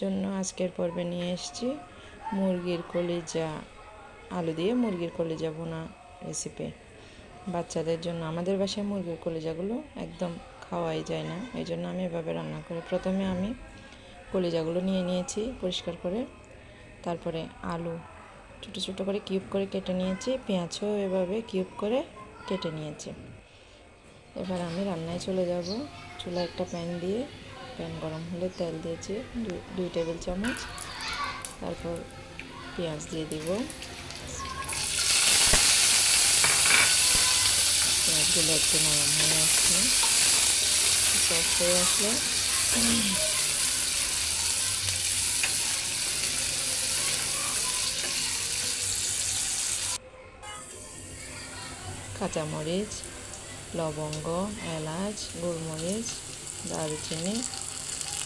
জন্য আজকের পর্বে নিয়ে এসেছি মুরগির কলিজা, আলু দিয়ে মুরগির কলিজা বোনা রেসিপি বাচ্চাদের জন্য আমাদের বাসায় মুরগির কলিজাগুলো একদম খাওয়াই যায় না, এই জন্য আমি এভাবে রান্না করি প্রথমে আমি কলিজাগুলো নিয়ে নিয়েছি পরিষ্কার করে। তারপরে আলু ছোটো ছোটো করে কিউব করে কেটে নিয়েছি, পেঁয়াজও এভাবে কিউব করে কেটে নিয়েছি। এবার আমি রান্নায় চলে যাব। চুলা একটা প্যান দিয়ে প্যান গরম হলে তেল দিয়েছি, দুই- টেবিল চামচ। তারপর পেঁয়াজ দিয়ে দিব। পেঁয়াজগুলো একটু নরম হয়ে আসলে সফট হয়ে আসলে। কাঁচামরিচ, লবঙ্গ, এলাচ গোলমরিচ দারুচিনি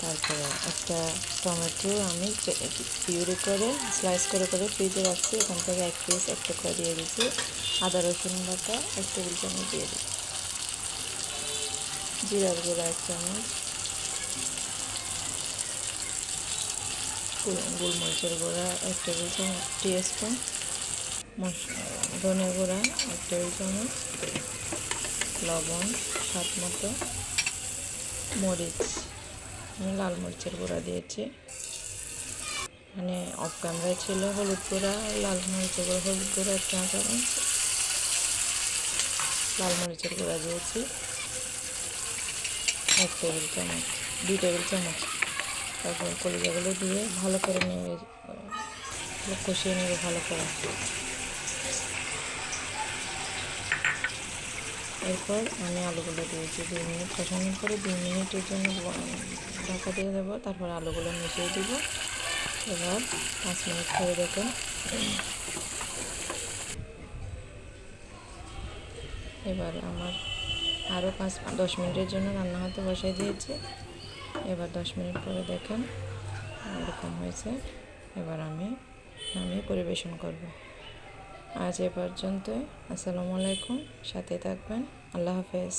তারপরে একটা টমেটো আমি পিউরি করে স্লাইস করে করে ফ্রিজে রাখছি। এখান থেকে এক পিস এক টুকরা দিয়ে দিচ্ছি। আদা, রসুন বাটা, এক টেবিল চামচ দিয়ে দিচ্ছি। জিরার গুঁড়া এক চামচ। গোলমরিচের গুঁড়া এক টেবিল চামচ টি স্পুন ধনে গুঁড়া এক টেবিল চামচ। লবণ, স্বাদ মতো। মরিচ। লাল মরিচের গুঁড়া দিয়েছি। মানে অফ ক্যামেরায় ছিল, হলুদ গুঁড়া, লাল মরিচের গুঁড়া, হলুদ গুঁড়া চা চামচ লাল মরিচের গুঁড়া দিয়েছি। এক টেবিল চামচ, দুই টেবিল চামচ তারপর কলিজাগুলো দিয়ে ভালো করে নিয়ে কষিয়ে নেবে ভালো করে এরপর আমি আলুগুলো দিয়েছি দুই মিনিট কষানোর পরে দুই মিনিটের জন্য ঢাকা দিয়ে দেবো, তারপর আলুগুলো মিশিয়ে দিব। এবার পাঁচ মিনিট ধরে দেখুন। এবার আমার আরও পাঁচ, দশ মিনিটের জন্য রান্না হতে বসাই দিয়েছি। এবার দশ মিনিট পরে দেখেন এরকম হয়েছে। এবার আমি আমি পরিবেশন করব। আজ এ পর্যন্ত আসসালামু আলাইকুম। সাথে থাকবেন। আল্লাহ হাফেজ।